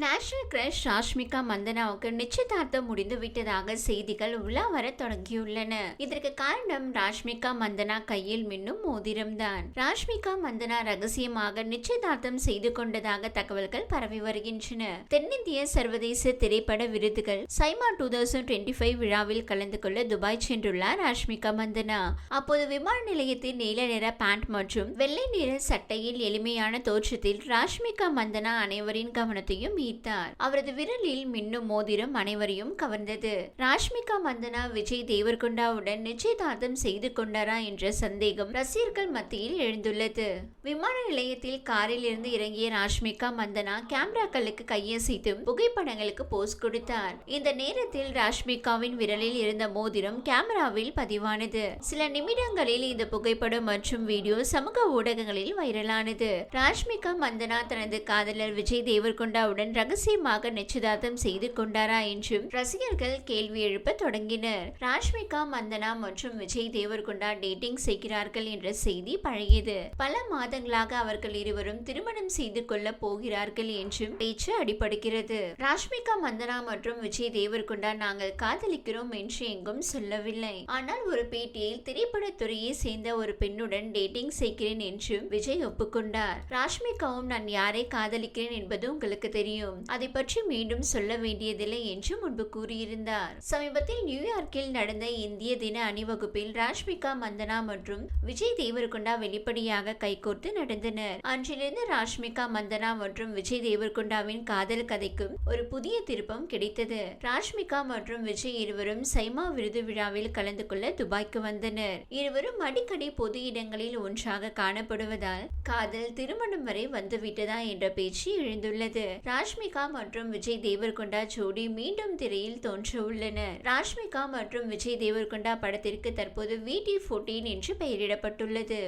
National crush Rashmika மந்தனாவுக்கு நிச்சயதார்த்தம் முடிந்து விட்டதாக செய்திகள் உலா வர தொடங்கியுள்ளன. இதற்கு காரணம் ராஷ்மிகா மந்தனா கையில் மின்னும் மோதிரம்தான். ராஷ்மிகா மந்தனா ரகசியமாக நிச்சயதார்த்தம் செய்து கொண்டதாக தகவல்கள் பரவி வருகின்றன. தென்னிந்திய சர்வதேச திரைப்பட விருதுகள் SIIMA two thousand twenty five விழாவில் கலந்து கொள்ள துபாய் சென்றுள்ளார் ராஷ்மிகா மந்தனா. அப்போது விமான நிலையத்தில் நீல நிற பேண்ட் மற்றும் வெள்ளை நிற சட்டையில் எளிமையான தோற்றத்தில் ராஷ்மிகா மந்தனா அனைவரின் கவனத்தையும் ஈர்த்தார் அவரது விரலில் மின்னும் மோதிரம் அனைவரையும் கவர்ந்தது. ராஷ்மிகா மந்தனா விஜய் தேவர்கொண்டாவுடன் நிச்சயதார்த்தம் செய்து கொண்டாரா என்ற சந்தேகம் ரசிகர்கள் மத்தியில் எழுந்துள்ளது. விமான நிலையத்தில் காரில் இருந்து இறங்கிய ராஷ்மிகா மந்தனா கேமராக்களுக்கு கையசைத்தும் புகைப்படங்களுக்கு போஸ் கொடுத்தார். இந்த நேரத்தில் ராஷ்மிகாவின் விரலில் இருந்த மோதிரம் கேமராவில் பதிவானது. சில நிமிடங்களில் இந்த புகைப்படம் மற்றும் வீடியோ சமூக ஊடகங்களில் வைரலானது. ராஷ்மிகா மந்தனா தனது காதலர் விஜய் தேவர்கொண்டாவுடன் ரகசியமாக நிச்சயதார்த்தம் செய்து கொண்டாரா என்றும் ரசிகர்கள் கேள்வி எழுப்ப தொடங்கினர். ராஷ்மிகா மந்தனா மற்றும் விஜய் தேவர்கொண்டா டேட்டிங் செய்கிறார்கள் என்ற செய்தி பழகியது பல மாதங்களாக அவர்கள் இருவரும் திருமணம் செய்து கொள்ள போகிறார்கள் என்றும் பேச்சு அடிபடுகிறது. ராஷ்மிகா மந்தனா மற்றும் விஜய் தேவர்கொண்டா நாங்கள் காதலிக்கிறோம் என்று எங்கும் சொல்லவில்லை. ஆனால் ஒரு பேட்டியில் திரைப்படத்துறையை சேர்ந்த ஒரு பெண்ணுடன் டேட்டிங் செய்கிறேன் என்றும் விஜய் ஒப்புக்கொண்டார். ராஷ்மிகாவும் நான் யாரை காதலிக்கிறேன் என்பது உங்களுக்கு தெரியும். முடியும். அதை பற்றி மீண்டும் சொல்ல வேண்டியதில்லை என்று முன்பு கூறியிருந்தார். சமீபத்தில் நியூயார்க்கில் நடந்த இந்திய தின அணிவகுப்பில் ராஷ்மிகா மந்தனா மற்றும் விஜய் தேவர்கொண்டா வெளிப்படையாக கைகோர்த்து நடந்தனர். அன்றிலிருந்து ராஷ்மிகா மந்தனா மற்றும் விஜய் தேவர்கொண்டாவின் காதல் கதைக்கும் ஒரு புதிய திருப்பம் கிடைத்தது. ராஷ்மிகா மற்றும் விஜய் இருவரும் சைமா விருது விழாவில் கலந்து கொள்ள துபாய்க்கு வந்தனர். இருவரும் அடிக்கடி பொது இடங்களில் ஒன்றாக காணப்படுவதால் காதல் திருமணம் வரை வந்துவிட்டதா என்ற பேச்சு எழுந்துள்ளது. ராஷ் ராஷ்மிகா மற்றும் விஜய் தேவர்கொண்டா ஜோடி மீண்டும் திரையில் தோன்ற உள்ளனர் ராஷ்மிகா மற்றும் விஜய் தேவர்கொண்டா படத்திற்கு தற்போது விடி ஃபோர்டீன் என்று பெயரிடப்பட்டுள்ளது.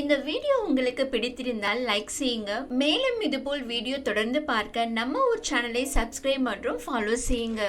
இந்த வீடியோ உங்களுக்கு பிடித்திருந்தால் லைக் செய்யுங்க. மேலும் இதுபோல் வீடியோ தொடர்ந்து பார்க்க நம்ம ஒரு சேனலை சப்ஸ்கிரைப் மற்றும் ஃபாலோ செய்யுங்க.